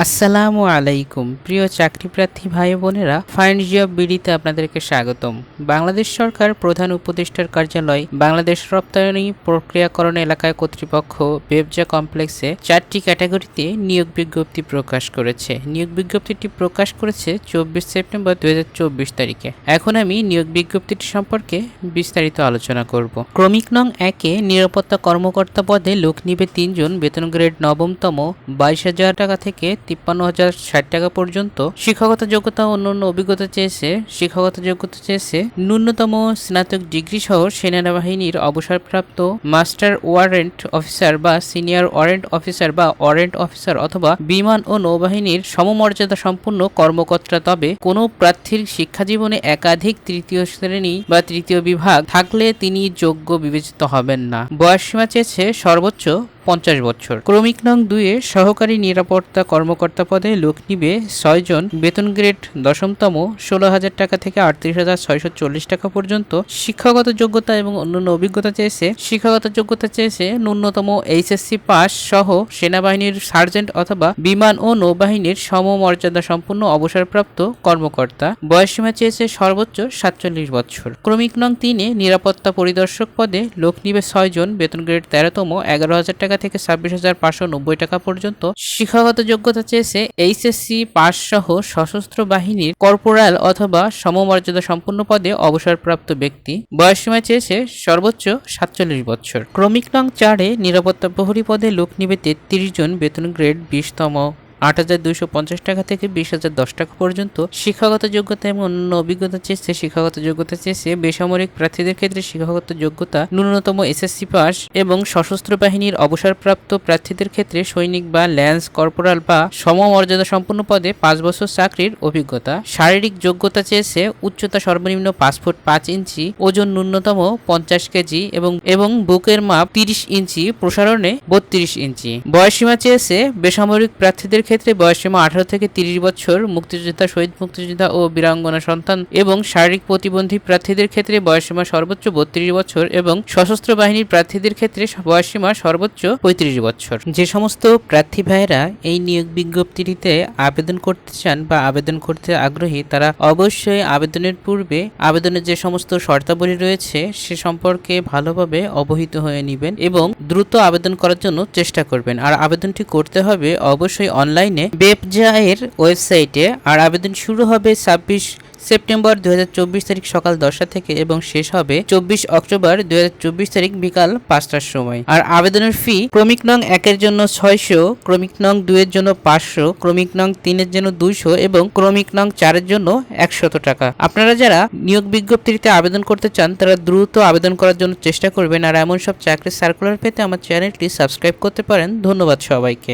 আসসালামু আলাইকুম। প্রিয় চাকরিপ্রার্থী ভাই বোনেরা ফাইন্ড জব বিডিতে আপনাদেরকে স্বাগতম। বাংলাদেশ সরকার প্রধান উপদেষ্টার কার্যালয় বাংলাদেশ রপ্তানি প্রক্রিয়াকরণ এলাকায় কর্তৃপক্ষ বেবজা কমপ্লেক্সে চারটি ক্যাটাগরিতে নিয়োগ বিজ্ঞপ্তি প্রকাশ করেছে। নিয়োগ বিজ্ঞপ্তিটি প্রকাশ করেছে চব্বিশ সেপ্টেম্বর দু হাজার চব্বিশ তারিখে। এখন আমি নিয়োগ বিজ্ঞপ্তিটি সম্পর্কে বিস্তারিত আলোচনা করব। ক্রমিক নং একে নিরাপত্তা কর্মকর্তা পদে লোক নিবে তিনজন, বেতন গ্রেড নবমতম বাইশ হাজার টাকা থেকে তিপ্পান্ন হাজার ষাট টাকা পর্যন্ত। শিক্ষাগত যোগ্যতা অন্যান্য অভিজ্ঞতা চেয়েছে। শিক্ষাগত যোগ্যতা চেয়েছে ন্যূনতম স্নাতক ডিগ্রি সহ সেনাবাহিনীর অবসরপ্রাপ্ত মাস্টার ওয়ারেন্ট অফিসার বা সিনিয়র ওয়ারেন্ট অফিসার বা ওয়ারেন্ট অফিসার অথবা বিমান ও নৌবাহিনীর সমমর্যাদা সম্পন্ন কর্মকর্তা। তবে কোনো প্রার্থীর শিক্ষা জীবনে একাধিক তৃতীয় শ্রেণি বা তৃতীয় বিভাগ থাকলে তিনি যোগ্য বিবেচিত হবেন না। বয়সসীমা চেয়েছে সর্বোচ্চ পঞ্চাশ বছর। ক্রমিক নং দুয়ে সহকারী নিরাপত্তা কর্মকর্তা পদে লোক নিবে ছয়জন। বেতন গ্রেড দশমতম, ষোলো হাজার টাকা থেকে আটত্রিশ হাজার ছয়শো চল্লিশ টাকা পর্যন্ত। শিক্ষাগত যোগ্যতা এবং অন্যান্য অভিজ্ঞতা চেয়েছে। শিক্ষাগত যোগ্যতা চেয়েছে ন্যূনতম এইচএসসি পাস সহ সেনাবাহিনীর সার্জেন্ট অথবা বিমান ও নৌবাহিনীর সমমর্যাদা সম্পন্ন অবসরপ্রাপ্ত কর্মকর্তা। বয়সসীমা চেয়েছে সর্বোচ্চ সাতচল্লিশ বছর। ক্রমিক নং তিনে নিরাপত্তা পরিদর্শক পদে লোক নিবে ছয়জন। বেতন গ্রেড তেরোতম, এগারো হাজার টাকা থেকে ছাব্বিশ হাজার পাঁচশো নব্বই টাকা পর্যন্ত। শিক্ষাগত যোগ্যতা চেয়েছে এইচএসসি পাস সহ সশস্ত্র বাহিনীর কর্পোরাল অথবা সমমর্যাদা সম্পন্ন পদে অবসরপ্রাপ্ত ব্যক্তি। বয়সসীমা চেয়েছে সর্বোচ্চ সাতচল্লিশ বছর। ক্রমিক নং চারে নিরাপত্তা প্রহরী পদে লোক নিবে তেত্রিশ জন বেতন গ্রেড বিশতম। আট হাজার দুইশো পঞ্চাশ টাকা থেকে বিশ হাজার দশ টাকা পর্যন্ত। শিক্ষাগত যোগ্যতা এবং অন্যান্য অভিজ্ঞতা চেয়েছে, শিক্ষাগত যোগ্যতা চেয়েছে বেসামরিক প্রার্থীদের ক্ষেত্রে শিক্ষাগত যোগ্যতা, ন্যূনতম এসএসসি পাস এবং সশস্ত্র বাহিনীর অবসরপ্রাপ্ত প্রার্থীদের ক্ষেত্রে সৈনিক বা ল্যান্স কর্পোরাল বা সমমর্যাদা সম্পন্ন পদে পাঁচ বছর চাকরির অভিজ্ঞতা। শারীরিক যোগ্যতা চেয়েছে উচ্চতা সর্বনিম্ন পাঁচ ফুট পাঁচ ইঞ্চি, ওজন ন্যূনতম পঞ্চাশ কেজি এবং এবং বুকের মাপ তিরিশ ইঞ্চি, প্রসারণে বত্রিশ ইঞ্চি। বয়সীমা চেয়েছে বেসামরিক প্রার্থীদের ক্ষেত্রে বয়সসীমা আঠারো থেকে তিরিশ বছর, মুক্তিযোদ্ধা, শহীদ মুক্তিযোদ্ধা ও বীরাঙ্গনা সন্তান এবং শারীরিক প্রতিবন্ধী প্রার্থীদের ক্ষেত্রে বয়সসীমা সর্বোচ্চ বত্রিশ বছর এবং সশস্ত্র বাহিনীর প্রার্থীদের ক্ষেত্রে বয়সসীমা সর্বোচ্চ পঁয়ত্রিশ বছর। যে সমস্ত প্রার্থী ভাইয়েরা এই নিয়োগ বিজ্ঞপ্তিটিতে আবেদন করতে চান বা আবেদন করতে আগ্রহী, তারা অবশ্যই আবেদনের পূর্বে আবেদনের যে সমস্ত শর্তাবলী রয়েছে, সে সম্পর্কে ভালোভাবে অবহিত হয়ে নেবেন এবং দ্রুত আবেদন করার জন্য চেষ্টা করবেন। আর আবেদনটি করতে হবে অবশ্যই অনলাইনে বেবজায়ের ওয়েবসাইটে আর আবেদন শুরু হবে ছাব্বিশ সেপ্টেম্বর দুহাজার চব্বিশ তারিখ সকাল দশটা থেকে এবং শেষ হবে চব্বিশ অক্টোবর দুহাজার চব্বিশ তারিখ বিকাল পাঁচটার সময়। আর আবেদনের ফি ক্রমিক নং একের জন্য ছয়শো, ক্রমিক নং দুইয়ের জন্য পাঁচশো, ক্রমিক নং তিনের জন্য দুইশো এবং ক্রমিক নং চারের জন্য একশত টাকা। আপনারা যারা নিয়োগ বিজ্ঞপ্তিতে আবেদন করতে চান, তারা দ্রুত আবেদন করার জন্য চেষ্টা করবেন। আর এমন সব চাকরির সার্কুলার পেতে আমার চ্যানেলটি সাবস্ক্রাইব করতে পারেন। ধন্যবাদ সবাইকে।